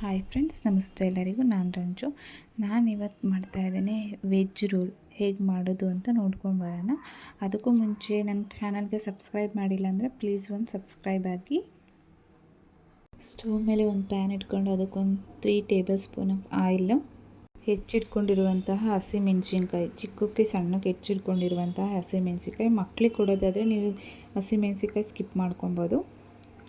Hi friends ನಮಸ್ತೆ ಎಲ್ಲರಿಗೂ. ನಾನು ರಂಜು. ನಾನು ಇವತ್ತು ಮಾಡ್ತಾ ಇದ್ದೇನೆ ವೆಜ್ ರೋಲ್ ಹೇಗೆ ಮಾಡೋದು ಅಂತ ನೋಡ್ಕೊಂಡು ಬರೋಣ. ಅದಕ್ಕೂ ಮುಂಚೆ ನನ್ನ ಚಾನಲ್ಗೆ ಸಬ್ಸ್ಕ್ರೈಬ್ ಮಾಡಿಲ್ಲ ಅಂದರೆ ಪ್ಲೀಸ್ ಒಂದು ಸಬ್ಸ್ಕ್ರೈಬ್ ಆಗಿ. ಸ್ಟವ್ ಮೇಲೆ ಒಂದು ಪ್ಯಾನ್ ಇಟ್ಕೊಂಡು ಅದಕ್ಕೊಂದು three tablespoon of oil ಹೆಚ್ಚಿಟ್ಕೊಂಡಿರುವಂತಹ ಹಸಿಮೆಣಸಿನ್ಕಾಯಿ. ಚಿಕ್ಕಕ್ಕೆ ಸಣ್ಣಕ್ಕೆ ಹೆಚ್ಚಿಟ್ಕೊಂಡಿರುವಂತಹ ಹಸಿಮೆಣಸಿನ್ಕಾಯಿ. ಮಕ್ಕಳಿಗೆ ಕೊಡೋದಾದರೆ ನೀವು ಹಸಿಮೆಣಸಿನ್ಕಾಯಿ ಸ್ಕಿಪ್ ಮಾಡ್ಕೊಬೋದು.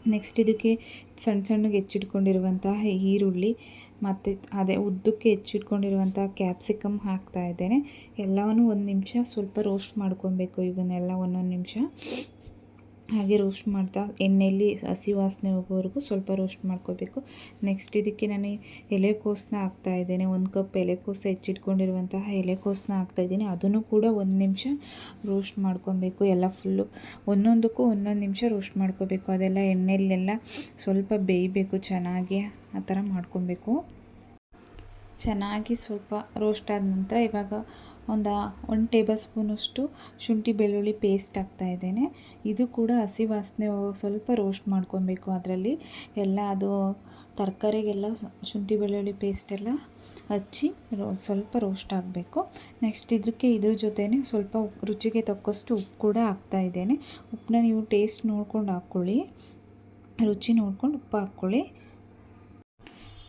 ನೆಕ್ಸ್ಟ್ ಇದಕ್ಕೆ ಸಣ್ಣ ಸಣ್ಣಗೆ ಹೆಚ್ಚಿಟ್ಕೊಂಡಿರುವಂತಹ ಈರುಳ್ಳಿ, ಮತ್ತು ಅದೇ ಉದ್ದಕ್ಕೆ ಹೆಚ್ಚಿಟ್ಕೊಂಡಿರುವಂಥ ಕ್ಯಾಪ್ಸಿಕಮ್ ಹಾಕ್ತಾ ಇದ್ದೇನೆ. ಎಲ್ಲವನ್ನು ಒಂದು ನಿಮಿಷ ಸ್ವಲ್ಪ ರೋಸ್ಟ್ ಮಾಡ್ಕೊಬೇಕು ಇವನ್ನೆಲ್ಲ ಒಂದೊಂದು ನಿಮಿಷ. ಹಾಗೆ ರೋಸ್ಟ್ ಮಾಡ್ತಾ, ಎಣ್ಣೆಯಲ್ಲಿ ಹಸಿ ವಾಸನೆ ಹೋಗೋವರೆಗೂ ಸ್ವಲ್ಪ ರೋಸ್ಟ್ ಮಾಡ್ಕೋಬೇಕು ನೆಕ್ಸ್ಟ್ ಇದಕ್ಕೆ ನಾನು ಎಲೆಕೋಸನ್ನ ಹಾಕ್ತಾ ಇದ್ದೇನೆ. ಒಂದು ಕಪ್ ಎಲೆಕೋಸ ಹೆಚ್ಚಿಟ್ಕೊಂಡಿರುವಂತಹ ಎಲೆಕೋಸನ್ನ ಹಾಕ್ತಾ ಇದ್ದೀನಿ. ಅದನ್ನು ಕೂಡ ಒಂದು ನಿಮಿಷ ರೋಸ್ಟ್ ಮಾಡ್ಕೊಬೇಕು ಎಲ್ಲ ಫುಲ್ಲು ಒಂದೊಂದಕ್ಕೂ ಒಂದೊಂದು ನಿಮಿಷ ರೋಸ್ಟ್ ಮಾಡ್ಕೋಬೇಕು ಅದೆಲ್ಲ ಎಣ್ಣೆಯಲ್ಲೆಲ್ಲ ಸ್ವಲ್ಪ ಬೇಯಬೇಕು, ಚೆನ್ನಾಗಿ ಆ ಥರ ಮಾಡ್ಕೊಬೇಕು ಚೆನ್ನಾಗಿ ಸ್ವಲ್ಪ ರೋಸ್ಟ್ ಆದ ನಂತರ ಇವಾಗ ಒಂದು ಒನ್ ಟೇಬಲ್ ಸ್ಪೂನಷ್ಟು ಶುಂಠಿ ಬೆಳ್ಳುಳ್ಳಿ ಪೇಸ್ಟ್ ಹಾಕ್ತಾ ಇದ್ದೇನೆ. ಇದು ಕೂಡ ಹಸಿ ವಾಸನೆ ಸ್ವಲ್ಪ ರೋಸ್ಟ್ ಮಾಡ್ಕೊಬೇಕು ಅದರಲ್ಲಿ. ಎಲ್ಲ ಅದು ತರಕಾರಿಗೆಲ್ಲ ಶುಂಠಿ ಬೆಳ್ಳುಳ್ಳಿ ಪೇಸ್ಟ್ ಎಲ್ಲ ಹಚ್ಚಿ ರೋ ಸ್ವಲ್ಪ ರೋಸ್ಟ್ ಆಗಬೇಕು. ನೆಕ್ಸ್ಟ್ ಇದಕ್ಕೆ ಇದ್ರ ಜೊತೆಯೇ ಸ್ವಲ್ಪ ರುಚಿಗೆ ತಕ್ಕಷ್ಟು ಉಪ್ಪು ಕೂಡ ಹಾಕ್ತಾ ಇದ್ದೇನೆ. ಉಪ್ಪನ್ನ ನೀವು ಟೇಸ್ಟ್ ನೋಡ್ಕೊಂಡು ಹಾಕ್ಕೊಳ್ಳಿ. ರುಚಿ ನೋಡ್ಕೊಂಡು ಉಪ್ಪು ಹಾಕ್ಕೊಳ್ಳಿ.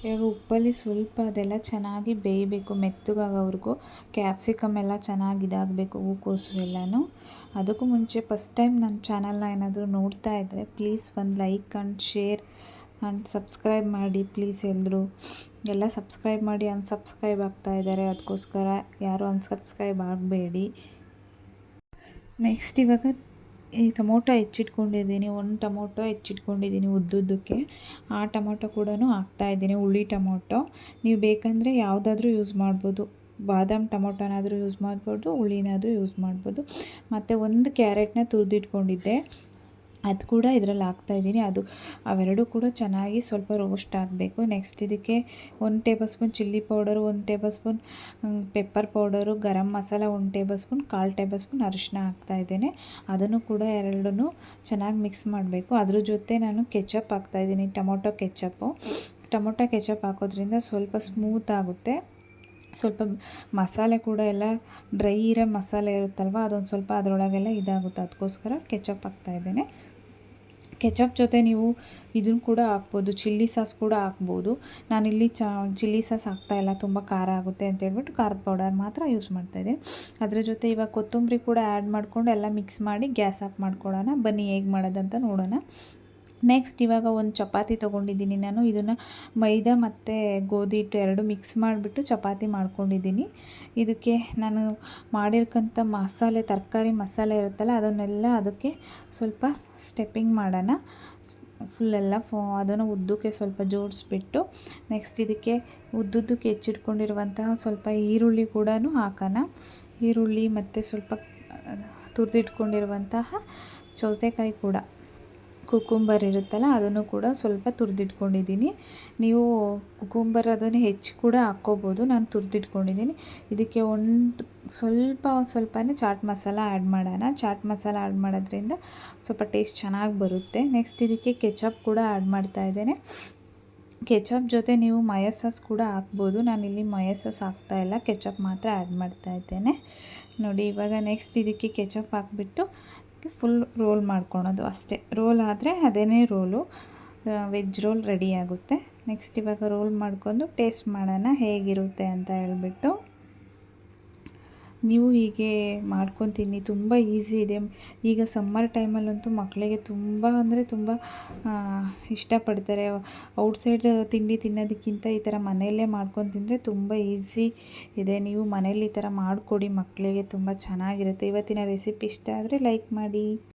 ಇವಾಗ ಉಪ್ಪಲ್ಲಿ ಸ್ವಲ್ಪ ಅದೆಲ್ಲ ಚೆನ್ನಾಗಿ ಬೇಯಬೇಕು, ಮೆತ್ತಗಾಗೋವರೆಗೂ. ಕ್ಯಾಪ್ಸಿಕಮ್ ಎಲ್ಲ ಚೆನ್ನಾಗಿ ಇದಾಗಬೇಕು ಹೂಕೋಸು ಎಲ್ಲನೂ ಅದಕ್ಕೂ ಮುಂಚೆ ಫಸ್ಟ್ ಟೈಮ್ ನನ್ನ ಚಾನಲ್ನ ಏನಾದರೂ ನೋಡ್ತಾ ಇದ್ದರೆ ಪ್ಲೀಸ್ ಒಂದು like and share and subscribe ಮಾಡಿ ಪ್ಲೀಸ್ ಎಲ್ಲರೂ. ಎಲ್ಲ ಸಬ್ಸ್ಕ್ರೈಬ್ ಮಾಡಿ ಅನ್ಸಬ್ಸ್ಕ್ರೈಬ್ ಆಗ್ತಾ ಇದ್ದಾರೆ, ಅದಕ್ಕೋಸ್ಕರ ಯಾರೂ ಅನ್ಸಬ್ಸ್ಕ್ರೈಬ್ ಆಗಬೇಡಿ. ನೆಕ್ಸ್ಟ್ ಇವಾಗ ಈ ಟೊಮೊಟೊ ಹೆಚ್ಚಿಟ್ಕೊಂಡಿದ್ದೀನಿ, ಒಂದು ಟೊಮೊಟೊ ಹೆಚ್ಚಿಟ್ಕೊಂಡಿದ್ದೀನಿ ಉದ್ದುದ್ದಕ್ಕೆ. ಆ ಟೊಮೊಟೊ ಕೂಡ ಹಾಕ್ತಾಯಿದ್ದೀನಿ ಹುಳಿ ಟೊಮೊಟೊ. ನೀವು ಬೇಕೆಂದರೆ ಯಾವುದಾದ್ರೂ ಯೂಸ್ ಮಾಡ್ಬೋದು. ಬಾದಾಮ್ ಟೊಮೊಟೊನಾದರೂ ಯೂಸ್ ಮಾಡ್ಬೋದು, ಹುಳಿನಾದರೂ ಯೂಸ್ ಮಾಡ್ಬೋದು. ಮತ್ತು ಒಂದು ಕ್ಯಾರೆಟ್ನ ತುರಿದಿಟ್ಕೊಂಡಿದ್ದೆ. ಅದು ಕೂಡ ಇದರಲ್ಲಿ ಹಾಕ್ತಾಯಿದ್ದೀನಿ ಅದು ಅವೆರಡೂ ಕೂಡ ಚೆನ್ನಾಗಿ ಸ್ವಲ್ಪ ರೋಸ್ಟ್ ಆಗಬೇಕು. ನೆಕ್ಸ್ಟ್ ಇದಕ್ಕೆ ಒಂದು ಟೇಬಲ್ ಸ್ಪೂನ್ ಚಿಲ್ಲಿ ಪೌಡರು ಒಂದು tablespoon pepper powder garam masala, ಒಂದು ಟೇಬಲ್ ಸ್ಪೂನ್ ಕಾಲು ಟೇಬಲ್ ಸ್ಪೂನ್ ಅರಿಶಿನ ಹಾಕ್ತಾಯಿದ್ದೇನೆ ಅದನ್ನು ಕೂಡ ಎರಡನ್ನೂ ಚೆನ್ನಾಗಿ ಮಿಕ್ಸ್ ಮಾಡಬೇಕು. ಅದ್ರ ಜೊತೆ ನಾನು ಕೆಚಪ್ ಹಾಕ್ತಾಯಿದ್ದೀನಿ ಟೊಮೊಟೊ ಕೆಚಪ್ಪು ಟೊಮೊಟೊ ಕೆಚಪ್ ಹಾಕೋದ್ರಿಂದ ಸ್ವಲ್ಪ ಸ್ಮೂತ್ ಆಗುತ್ತೆ. ಸ್ವಲ್ಪ ಮಸಾಲೆ ಕೂಡ ಎಲ್ಲ ಡ್ರೈ ಇರೋ ಮಸಾಲೆ ಇರುತ್ತಲ್ವ, ಅದೊಂದು ಸ್ವಲ್ಪ ಅದರೊಳಗೆಲ್ಲ ಇದಾಗುತ್ತೆ. ಅದಕ್ಕೋಸ್ಕರ ಕೆಚಪ್ ಹಾಕ್ತಾಯಿದ್ದೇನೆ ಕೆಚಪ್ ಜೊತೆ ನೀವು ಇದನ್ನು ಕೂಡ ಹಾಕ್ಬೋದು, ಚಿಲ್ಲಿ ಸಾಸ್ ಕೂಡ ಹಾಕ್ಬೋದು. ನಾನಿಲ್ಲಿ ಚ, ಚಿಲ್ಲಿ ಸಾಸ್ ಹಾಕ್ತಾಯಿಲ್ಲ ತುಂಬ ಖಾರ ಆಗುತ್ತೆ ಅಂತ ಹೇಳ್ಬಿಟ್ಟು ಖಾರದ ಪೌಡರ್ ಮಾತ್ರ ಯೂಸ್ ಮಾಡ್ತಾಯಿದ್ದೆ ಅದರ ಜೊತೆ ಇವಾಗ ಕೊತ್ತಂಬರಿ ಕೂಡ ಆ್ಯಡ್ ಮಾಡಿಕೊಂಡು ಎಲ್ಲ ಮಿಕ್ಸ್ ಮಾಡಿ ಗ್ಯಾಸ್ ಆಫ್ ಮಾಡ್ಕೊಳ್ಳೋಣ. ಬನ್ನಿ ಹೇಗೆ ಮಾಡೋದಂತ ನೋಡೋಣ. ನೆಕ್ಸ್ಟ್ ಇವಾಗ ಒಂದು ಚಪಾತಿ ತೊಗೊಂಡಿದ್ದೀನಿ ನಾನು. ಇದನ್ನು ಮೈದಾ ಮತ್ತು ಗೋಧಿ ಹಿಟ್ಟು ಎರಡು ಮಿಕ್ಸ್ ಮಾಡಿಬಿಟ್ಟು ಚಪಾತಿ ಮಾಡ್ಕೊಂಡಿದ್ದೀನಿ. ಇದಕ್ಕೆ ನಾನು ಮಾಡಿರ್ಕಂಥ ಮಸಾಲೆ, ತರಕಾರಿ ಮಸಾಲೆ ಇರುತ್ತಲ್ಲ, ಅದನ್ನೆಲ್ಲ ಅದಕ್ಕೆ ಸ್ವಲ್ಪ ಸ್ಟೆಪ್ಪಿಂಗ್ ಮಾಡೋಣ. ಫುಲ್ಲೆಲ್ಲ ಫೋ, ಅದನ್ನು ಉದ್ದಕ್ಕೆ ಸ್ವಲ್ಪ ಜೋಡಿಸ್ಬಿಟ್ಟು ನೆಕ್ಸ್ಟ್ ಇದಕ್ಕೆ ಉದ್ದುದ್ದಕ್ಕೆ ಹೆಚ್ಚಿಟ್ಕೊಂಡಿರುವಂತಹ ಸ್ವಲ್ಪ ಈರುಳ್ಳಿ ಕೂಡ ಹಾಕೋಣ. ಈರುಳ್ಳಿ ಮತ್ತು ಸ್ವಲ್ಪ ತುರಿದಿಟ್ಕೊಂಡಿರುವಂತಹ ಸೌತೆಕಾಯಿ ಕೂಡ. ಕುಕುಂಬರ್ ಇರುತ್ತಲ್ಲ, ಅದನ್ನು ಕೂಡ ಸ್ವಲ್ಪ ತುರಿದಿಟ್ಕೊಂಡಿದ್ದೀನಿ. ನೀವು ಕುಕುಂಬರ್ ಅದನ್ನು ಹೆಚ್ಚು ಕೂಡ ಹಾಕ್ಕೋಬೋದು. ನಾನು ತುರಿದಿಟ್ಕೊಂಡಿದ್ದೀನಿ. ಇದಕ್ಕೆ ಒಂದು ಸ್ವಲ್ಪ, ಒಂದು ಸ್ವಲ್ಪನೇ ಚಾಟ್ ಮಸಾಲ ಆ್ಯಡ್ ಮಾಡೋಣ. ಚಾಟ್ ಮಸಾಲ ಆ್ಯಡ್ ಮಾಡೋದ್ರಿಂದ ಸ್ವಲ್ಪ ಟೇಸ್ಟ್ ಚೆನ್ನಾಗಿ ಬರುತ್ತೆ. ನೆಕ್ಸ್ಟ್ ಇದಕ್ಕೆ ಕೆಚಪ್ ಕೂಡ ಆ್ಯಡ್ ಮಾಡ್ತಾ ಇದ್ದೇನೆ. ಕೆಚಪ್ ಜೊತೆ ನೀವು ಮಯಸಾಸ್ ಕೂಡ ಹಾಕ್ಬೋದು. ನಾನಿಲ್ಲಿ ಮಯಸಾಸ್ ಹಾಕ್ತಾಯಿಲ್ಲ ಕೆಚಪ್ ಮಾತ್ರ ಆ್ಯಡ್ ಮಾಡ್ತಾ ಇದ್ದೇನೆ. ನೋಡಿ, ಇವಾಗ ನೆಕ್ಸ್ಟ್ ಇದಕ್ಕೆ ಕೆಚಪ್ ಹಾಕ್ಬಿಟ್ಟು ಫುಲ್ ರೋಲ್ ಮಾಡ್ಕೊಳೋದು ಅಷ್ಟೇ. ರೋಲ್ ಆದರೆ ಅದೇ ರೋಲು ವೆಜ್ ರೋಲ್ ರೆಡಿ ಆಗುತ್ತೆ. ನೆಕ್ಸ್ಟ್ ಇವಾಗ ರೋಲ್ ಮಾಡ್ಕೊಂಡು ಟೇಸ್ಟ್ ಮಾಡೋಣ ಹೇಗಿರುತ್ತೆ ಅಂತ ಹೇಳ್ಬಿಟ್ಟು. ನೀವು ಹೀಗೆ ಮಾಡ್ಕೊತೀನಿ, ತುಂಬ ಈಸಿ ಇದೆ. ಈಗ ಸಮ್ಮರ್ ಟೈಮಲ್ಲಂತೂ ಮಕ್ಕಳಿಗೆ ತುಂಬ ಅಂದರೆ ತುಂಬ ಇಷ್ಟಪಡ್ತಾರೆ. ಔಟ್ಸೈಡ್ ತಿಂಡಿ ತಿನ್ನೋದಕ್ಕಿಂತ ಈ ಥರ ಮನೆಯಲ್ಲೇ ಮಾಡ್ಕೊಂಡು ತಿಂದರೆ ತುಂಬ ಈಸಿ ಇದೆ. ನೀವು ಮನೇಲಿ ಈ ಥರ ಮಾಡಿಕೊಡಿ ಮಕ್ಕಳಿಗೆ ತುಂಬ ಚೆನ್ನಾಗಿರುತ್ತೆ. ಇವತ್ತಿನ ರೆಸಿಪಿ ಇಷ್ಟ ಆದರೆ ಲೈಕ್ ಮಾಡಿ.